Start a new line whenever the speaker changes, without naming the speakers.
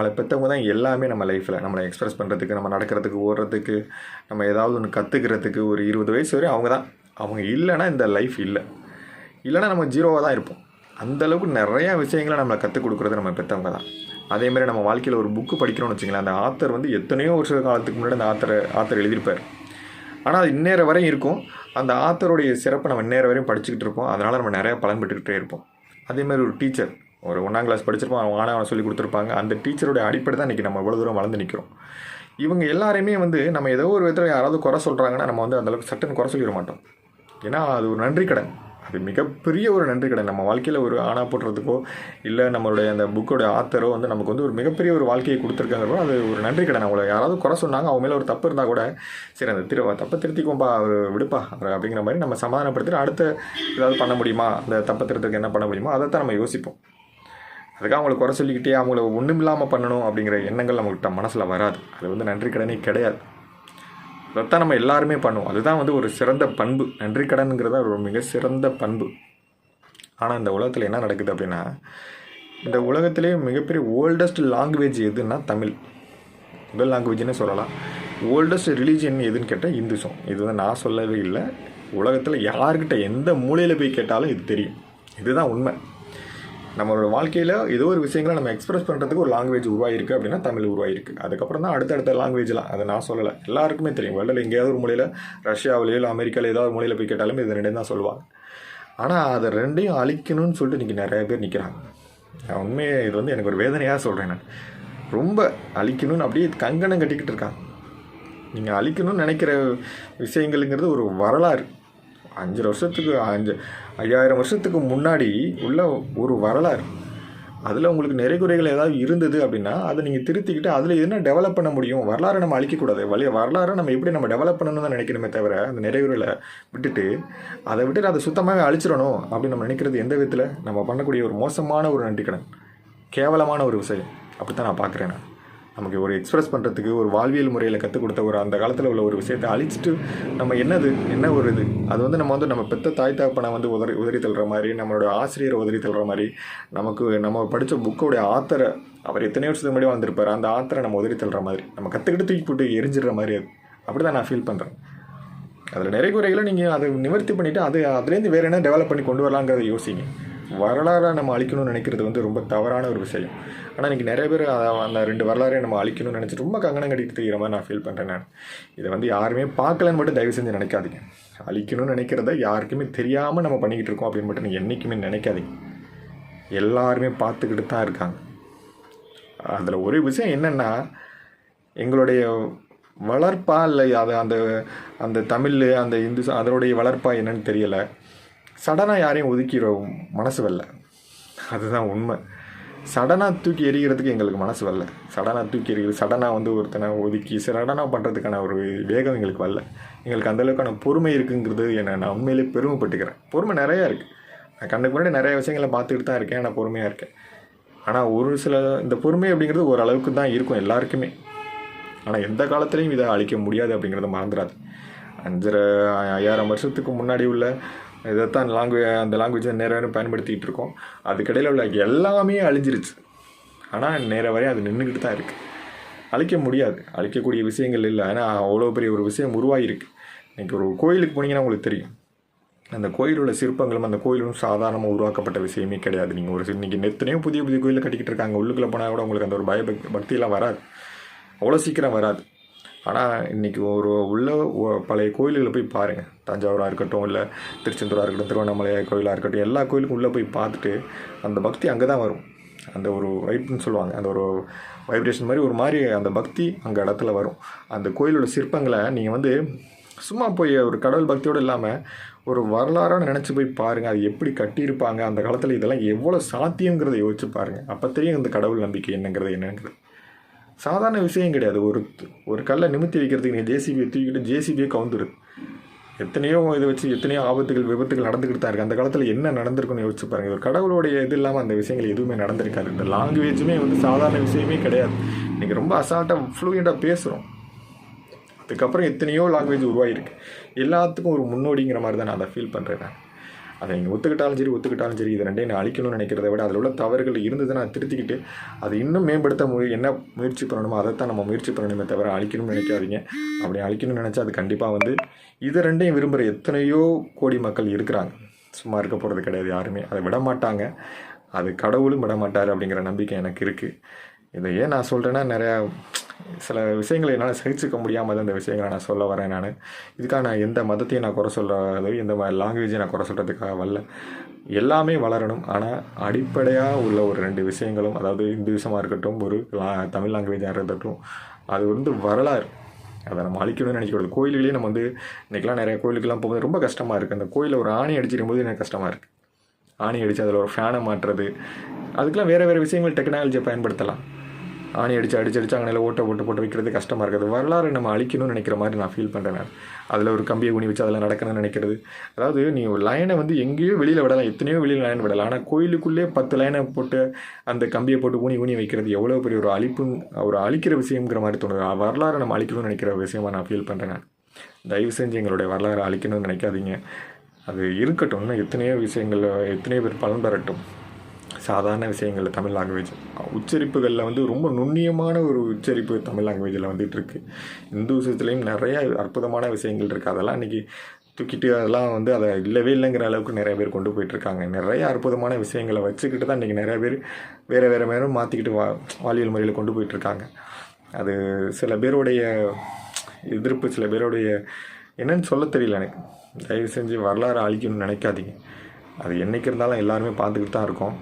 நம்மளை பெற்றவங்க தான் எல்லாமே நம்ம லைஃப்பில் நம்மளை எக்ஸ்பிரஸ் பண்ணுறதுக்கு நம்ம நடக்கிறதுக்கு ஓடுறதுக்கு நம்ம ஏதாவது ஒன்று கற்றுக்கிறதுக்கு ஒரு இருபது வயசு வரையும் அவங்க தான். அவங்க இல்லைன்னா இந்த லைஃப் இல்லை. இல்லைன்னா நம்ம ஜீரோவாக தான் இருப்போம். அந்தளவுக்கு நிறையா விஷயங்களை நம்மளை கற்றுக் கொடுக்குறது நம்ம பெற்றவங்க தான். அதேமாதிரி நம்ம வாழ்க்கையில் ஒரு புக்கு படிக்கிறோம்னு வச்சுங்களேன் அந்த ஆத்தர் வந்து எத்தனையோ வருஷ காலத்துக்கு முன்னாடி அந்த ஆத்தரை ஆத்தர் எழுதியிருப்பார். ஆனால் அது இந்நேரம் வரையும் இருக்கும். அந்த ஆத்தருடைய சிறப்பை நம்ம இந்நேரம் வரையும் படிச்சுக்கிட்டு இருப்போம். அதனால் நம்ம நிறையா பலன் பெற்றுக்கிட்டே இருப்போம். அதேமாதிரி ஒரு டீச்சர் ஒரு ஒன்றாம் கிளாஸ் படிச்சிருப்போம் அவங்க ஆனால் அவனை சொல்லி கொடுத்துருப்பாங்க. அந்த டீச்சருடைய அடிப்படை தான் இன்றைக்கி நம்ம இவ்வளோ தூரம் வளர்ந்து நிற்கிறோம் இவங்க எல்லாரையுமே வந்து நம்ம ஏதோ ஒரு விதத்தில் யாராவது குறை சொல்கிறாங்கன்னா நம்ம வந்து அந்தளவுக்கு சட்டன் குறை சொல்லிட மாட்டோம். ஏன்னா அது ஒரு நன்றி கடன். அது மிகப்பெரிய ஒரு நன்றி கடன். நம்ம வாழ்க்கையில் ஒரு ஆணா போட்டுறதுக்கோ இல்லை நம்மளுடைய அந்த புக்கோட ஆத்தரோ வந்து நமக்கு வந்து ஒரு மிகப்பெரிய ஒரு வாழ்க்கையை கொடுத்துருக்காங்க அது ஒரு நன்றி கடன். அவங்கள யாராவது குறை சொன்னாங்க அவங்க மேலே ஒரு தப்பு இருந்தால் கூட சரி அந்த திரு தப்பை திருத்திக்கோம்பா அவர் விடுப்பா அவர் அப்படிங்கிற மாதிரி நம்ம சமாதானப்படுத்திட்டு அடுத்த ஏதாவது பண்ண முடியுமா? அந்த தப்பை திருத்தத்துக்கு என்ன பண்ண முடியுமோ அதை தான் நம்ம யோசிப்போம். அதுக்காக அவங்கள குறை சொல்லிக்கிட்டே அவங்கள ஒன்றும் இல்லாமல் பண்ணணும் அப்படிங்கிற எண்ணங்கள் நம்மகிட்ட மனசில் வராது. அது வந்து நன்றி கடனே கிடையாது. அதைத்தான் நம்ம எல்லாருமே பண்ணுவோம். அதுதான் வந்து ஒரு சிறந்த பண்பு. நன்றி கடனுங்கிறத ஒரு மிக சிறந்த பண்பு. ஆனால் இந்த உலகத்தில் என்ன நடக்குது அப்படின்னா இந்த உலகத்திலே மிகப்பெரிய ஓல்டஸ்ட் லாங்குவேஜ் எதுன்னா தமிழ். முதல் லாங்குவேஜ்னே சொல்லலாம். ஓல்டஸ்ட் ரிலீஜியன் எதுன்னு கேட்டால் இந்துசம். இது வந்து நான் சொல்லவே இல்லை. உலகத்தில் யார்கிட்ட எந்த மூலையில் போய் கேட்டாலும் இது தெரியும். இதுதான் உண்மை. நம்மளோட வாழ்க்கையில் ஏதோ ஒரு விஷயங்களை நம்ம எக்ஸ்பிரஸ் பண்ணுறதுக்கு ஒரு லாங்குவேஜ் உருவாயிருக்கு அப்படின்னா தமிழ் உருவாயிருக்கு. அதுக்கப்புறம் தான் அடுத்தடுத்த லாங்குவேஜ்லாம் அதை நான் சொல்லலை. எல்லாருக்குமே தெரியும். வேர்ல்டில் எங்கேயாவது ஒரு மொழியில் ரஷ்யாவிலேயோ இல்லை அமெரிக்காவில் ஏதாவது ஒரு மொழியில் போய் கேட்டாலும் இது ரெண்டையும் தான் சொல்லுவாங்க. ஆனால் அதை ரெண்டையும் அழிக்கணும்னு சொல்லிட்டு இன்றைக்கி நிறைய பேர் நிற்கிறாங்க நான் உண்மையை இது வந்து எனக்கு ஒரு வேதனையாக சொல்கிறேன் நான். ரொம்ப அழிக்கணும்னு அப்படியே கங்கணம் கட்டிக்கிட்டு இருக்காங்க. நீங்கள் அழிக்கணும்னு நினைக்கிற விஷயங்களுங்கிறது ஒரு வரலாறு. அஞ்சு வருஷத்துக்கு அஞ்சு ஐயாயிரம் வருஷத்துக்கு முன்னாடி உள்ள ஒரு வரலாறு. அதில் உங்களுக்கு நிறை குறைகள் ஏதாவது இருந்தது அப்படின்னா அதை நீங்கள் திருத்திக்கிட்டு அதில் என்ன டெவலப் பண்ண முடியும்? வரலாறை நம்ம அழிக்கக்கூடாது. வழி வரலாறு நம்ம எப்படி நம்ம டெவலப் பண்ணணும்னு தான் நினைக்கணுமே தவிர அந்த நிறைவுகளை விட்டுட்டு அதை விட்டுட்டு அதை சுத்தமாகவே அழிச்சிடணும் அப்படின்னு நம்ம நினைக்கிறது எந்த விதத்தில்? நம்ம பண்ணக்கூடிய ஒரு மோசமான ஒரு நன்றிக்கடன். கேவலமான ஒரு விஷயம். அப்படி தான் நான் பார்க்குறேன் நான். நமக்கு ஒரு எக்ஸ்பிரஸ் பண்ணுறதுக்கு ஒரு வாழ்வியல் முறையில் கற்றுக் கொடுத்த ஒரு அந்த காலத்தில் உள்ள ஒரு விஷயத்தை அழிச்சிட்டு நம்ம என்னது? என்ன ஒரு இது? அது வந்து நம்ம வந்து நம்ம பெத்த தாய் தகப்பனை வந்து உதறி உதறி தள்ளுற மாதிரி நம்மளோட ஆசிரியரை உதறி தள்ளுற மாதிரி நமக்கு நம்ம படித்த புக்கோடைய ஆத்தரை அவர் எத்தனை வருஷத்துக்கு முன்னாடி வந்திருப்பார். அந்த ஆத்தரை நம்ம உதறி தள்ளுற மாதிரி நம்ம கற்றுக்கிட்டு தூக்கி போட்டு எரிஞ்சிடுற மாதிரி அது. அப்படி தான் நான் ஃபீல் பண்ணுறேன் அதில் நிறைய குறைகளை நீங்கள் அதை நிவர்த்தி பண்ணிவிட்டு அது அதுலேருந்து வேறு என்ன டெவலப் பண்ணி கொண்டு வரலாங்கிறத யோசிங்க. வரலாறை நம்ம அழிக்கணும்னு நினைக்கிறது வந்து ரொம்ப தவறான ஒரு விஷயம். ஆனால் இன்றைக்கி நிறைய பேர் அந்த ரெண்டு வரலாறையும் நம்ம அழிக்கணும்னு நினச்சி ரொம்ப கங்கணம் கட்டிட்டு தெரிகிற மாதிரி நான் ஃபீல் பண்ணுறேன் நான். இதை வந்து யாருமே பார்க்கலன்னு மட்டும் தயவு செஞ்சு நினைக்காதீங்க. அழிக்கணும்னு நினைக்கிறத யாருக்குமே தெரியாமல் நம்ம பண்ணிக்கிட்டு இருக்கோம் அப்படின்னு மட்டும் நீங்கள் என்றைக்குமே நினைக்காதீங்க. எல்லாருமே பார்த்துக்கிட்டு தான் இருக்காங்க. அதில் ஒரு விஷயம் என்னென்னா எங்களுடைய வளர்ப்பா இல்லை அது அந்த அந்த தமிழ் அந்த இந்து அதனுடைய வளர்ப்பா என்னன்னு தெரியலை. சடனாக யாரையும் ஒதுக்கிற மனசு வரல. அதுதான் உண்மை. சடனாக தூக்கி எறிகிறதுக்கு எங்களுக்கு மனசு வரல. சடனாக தூக்கி எறிகிறது சடனாக வந்து ஒருத்தனை ஒதுக்கி சடனாக பண்ணுறதுக்கான ஒரு வேகம் எங்களுக்கு வரல. எங்களுக்கு அந்தளவுக்கான பொறுமை இருக்குங்கிறது என்னை நான் உண்மையிலே பெருமைப்பட்டுக்கிறேன். பொறுமை நிறையா இருக்குது நான் கண்ணுக்கு முன்னாடி நிறைய விஷயங்களை பார்த்துக்கிட்டு தான் இருக்கேன் நான் பொறுமையாக இருக்கேன். ஆனால் ஒரு சில இந்த பொறுமை அப்படிங்கிறது ஓரளவுக்கு தான் இருக்கும் எல்லாருக்குமே. ஆனால் எந்த காலத்துலேயும் இதை அழிக்க முடியாது அப்படிங்கிறத மறந்துடாது அஞ்சரை ஐயாயிரம் வருஷத்துக்கு முன்னாடி உள்ள இதைத்தான் லாங்குவே அந்த லாங்குவேஜை நேர நேரம் பயன்படுத்திக்கிட்டு இருக்கோம். அதுக்கடையில் உள்ள எல்லாமே அழிஞ்சிருச்சு. ஆனால் நேர வரையும் அது நின்றுக்கிட்டு தான் இருக்குது அழிக்க முடியாது. அழிக்கக்கூடிய விஷயங்கள் இல்லை. ஏன்னா அவ்வளோ பெரிய ஒரு விஷயம் உருவாகிருக்கு இன்றைக்கி ஒரு கோயிலுக்கு போனீங்கன்னா உங்களுக்கு தெரியும். அந்த கோயிலுள்ள சிற்பங்களும் அந்த கோயிலும் சாதாரணமாக உருவாக்கப்பட்ட விஷயமே கிடையாது. நீங்கள் ஒரு இன்றைக்கி நெத்தனையும் புதிய புதிய கோயிலில் கட்டிக்கிட்டு இருக்காங்க. உள்ளுக்குள்ளே போனால் கூட உங்களுக்கு அந்த ஒரு பய பக்தியெல்லாம் வராது. அவ்வளோ சீக்கிரம் வராது. ஆனால் இன்றைக்கி ஒரு உள்ள பழைய கோயில்களை போய் பாருங்கள் தஞ்சாவூராக இருக்கட்டும் இல்லை திருச்செந்தூராக இருக்கட்டும் திருவண்ணாமலை கோயிலாக இருக்கட்டும் எல்லா கோயிலுக்கும் உள்ளே போய் பார்த்துட்டு அந்த பக்தி அங்கே தான் வரும். அந்த ஒரு வைப்னு சொல்லுவாங்க. அந்த ஒரு வைப்ரேஷன் மாதிரி ஒரு மாதிரி அந்த பக்தி அங்கே இடத்துல வரும். அந்த கோயிலோட சிற்பங்களை நீங்கள் வந்து சும்மா போய் ஒரு கடவுள் பக்தியோடு இல்லாமல் ஒரு வரலாறாக நினச்சி போய் பாருங்கள் அது எப்படி கட்டியிருப்பாங்க? அந்த காலத்தில் இதெல்லாம் எவ்வளோ சாத்தியங்கிறத யோசிச்சு பாருங்கள் அப்போ தெரியும் அந்த கடவுள் நம்பிக்கை என்னங்கிறது என்னங்கிறது. சாதாரண விஷயம் கிடையாது. ஒரு ஒரு கல்லை நிமித்தி வைக்கிறதுக்கு நீங்கள் ஜேசிபியை தூக்கிட்டு ஜேசிபியை கவுந்துருது எத்தனையோ இதை வச்சு எத்தனையோ ஆபத்துகள் விபத்துகள் நடந்துக்கிட்டு தான் இருக்குது அந்த காலத்தில் என்ன நடந்திருக்குன்னு யோசிச்சு பாருங்கள் ஒரு கடவுளுடைய இது இல்லாமல் அந்த விஷயங்கள் எதுவுமே நடந்திருக்காது. இந்த லாங்குவேஜுமே வந்து சாதாரண விஷயமே கிடையாது. இன்றைக்கி ரொம்ப அசால்ட்டாக ஃப்ளூயண்ட்டாக பேசுகிறோம் அதுக்கப்புறம் எத்தனையோ லாங்குவேஜ் உருவாகிருக்கு எல்லாத்துக்கும் ஒரு முன்னோடிங்கிற மாதிரி தான் நான் அதை ஃபீல் பண்ணுறேன் அதை நீங்கள் ஒத்துக்கிட்டாலும் சரி ஒத்துக்கிட்டாலும் சரி இது ரெண்டையும் நான் அழிக்கணும்னு நினைக்கிறத விட அதில் உள்ள தவறுகள் இருந்தது நான் திருத்திக்கிட்டு அதை இன்னும் மேம்படுத்த மு என்ன முயற்சி பண்ணணுமோ அதை தான் நம்ம முயற்சி பண்ணணுமே தவிர அழிக்கணும்னு நினைக்காதீங்க. அப்படி அழிக்கணும்னு நினச்சா அது கண்டிப்பாக வந்து இதை ரெண்டையும் விரும்புகிற எத்தனையோ கோடி மக்கள் இருக்கிறாங்க. சும்மா இருக்க போகிறது கிடையாது யாருமே. அதை விட மாட்டாங்க அது கடவுளும் விட மாட்டார் அப்படிங்கிற நம்பிக்கை எனக்கு இருக்குது இதை ஏன் நான் சொல்கிறேன்னா நிறையா சில விஷயங்களை என்னால் சகிச்சுக்க முடியாமல் தான் இந்த விஷயங்களை நான் சொல்ல வரேன் நான். இதுக்காக நான் எந்த மதத்தையும் நான் குறை சொல்கிறது எந்த லாங்குவேஜையும் நான் குறை சொல்கிறதுக்காக வரல. எல்லாமே வளரணும். ஆனால் அடிப்படையாக உள்ள ஒரு ரெண்டு விஷயங்களும் அதாவது இந்துவிசமாக இருக்கட்டும் ஒரு லா தமிழ் லாங்குவேஜாக இருக்கட்டும் அது வந்து வரலாறு. அதை நம்ம அழிக்கணும்னு நினைக்கக்கூடாது. கோயில்களே நம்ம வந்து இன்றைக்கெலாம் நிறைய கோயிலுக்கெல்லாம் போகும்போது ரொம்ப கஷ்டமாக இருக்குது அந்த கோயிலில் ஒரு ஆணி அடிச்சிடும் போது எனக்கு கஷ்டமாக இருக்குது ஆணி அடித்து அதில் ஒரு ஃபேனை மாட்டுறது அதுக்கெலாம் வேறு வேறு விஷயங்கள் டெக்னாலஜியை பயன்படுத்தலாம். ஆணி அடித்து அடிச்சு அடிச்சு அங்கே ஓட்ட போட்டு போட்டு வைக்கிறது கஷ்டமாக இருக்குது. வரலாறு நம்ம அழிக்கணும்னு நினைக்கிற மாதிரி நான் ஃபீல் பண்ணுறேன் நான். அதில் ஒரு கம்பியை குனி வச்சு அதில் நடக்கணும்னு நினைக்கிறது. அதாவது நீ ஒரு லைனை வந்து எங்கேயோ வெளியில் விடலாம். எத்தனையோ வெளியில் லைன் விடலாம். ஆனால் கோயிலுக்குள்ளே பத்து லைனை போட்டு அந்த கம்பியை போட்டு ஊனி ஊனி வைக்கிறது எவ்வளோ பெரிய ஒரு அழிப்பு ஒரு அழிக்கிற விஷயங்கிற மாதிரி தோணுது. வரலாறு நம்ம அழிக்கணும்னு நினைக்கிற விஷயமா நான் ஃபீல் பண்ணுறேன் நான். தயவு செஞ்சு எங்களுடைய வரலாறு அழிக்கணும்னு நினைக்காதீங்க. அது இருக்கட்டும். இன்னும் எத்தனையோ விஷயங்கள் எத்தனையோ பேர் பலன் பெறட்டும். சாதாரண விஷயங்களில் தமிழ் லாங்குவேஜ் உச்சரிப்புகளில் வந்து ரொம்ப நுண்ணியமான ஒரு உச்சரிப்பு தமிழ் லாங்குவேஜில் வந்துட்டு இருக்கு இந்து விஷயத்துலேயும் நிறைய அற்புதமான விஷயங்கள் இருக்குது அதெல்லாம் இன்றைக்கி தூக்கிட்டு அதெல்லாம் வந்து அதை இல்லவே இல்லைங்கிற அளவுக்கு நிறைய பேர் கொண்டு போயிட்டுருக்காங்க. நிறைய அற்புதமான விஷயங்களை வச்சுக்கிட்டு தான் இன்றைக்கி நிறைய பேர் வேறு வேறு மேலும் மாற்றிக்கிட்டு வா வாலியல் முறையில் கொண்டு போயிட்டுருக்காங்க. அது சில பேருடைய எதிர்ப்பு சில பேருடைய என்னன்னு சொல்ல தெரியல எனக்கு. தயவு செஞ்சு வரலாறு அழிக்கணும்னு நினைக்காதீங்க. அது என்றைக்கு இருந்தாலும் எல்லாருமே பார்த்துக்கிட்டு தான் இருக்கோம்.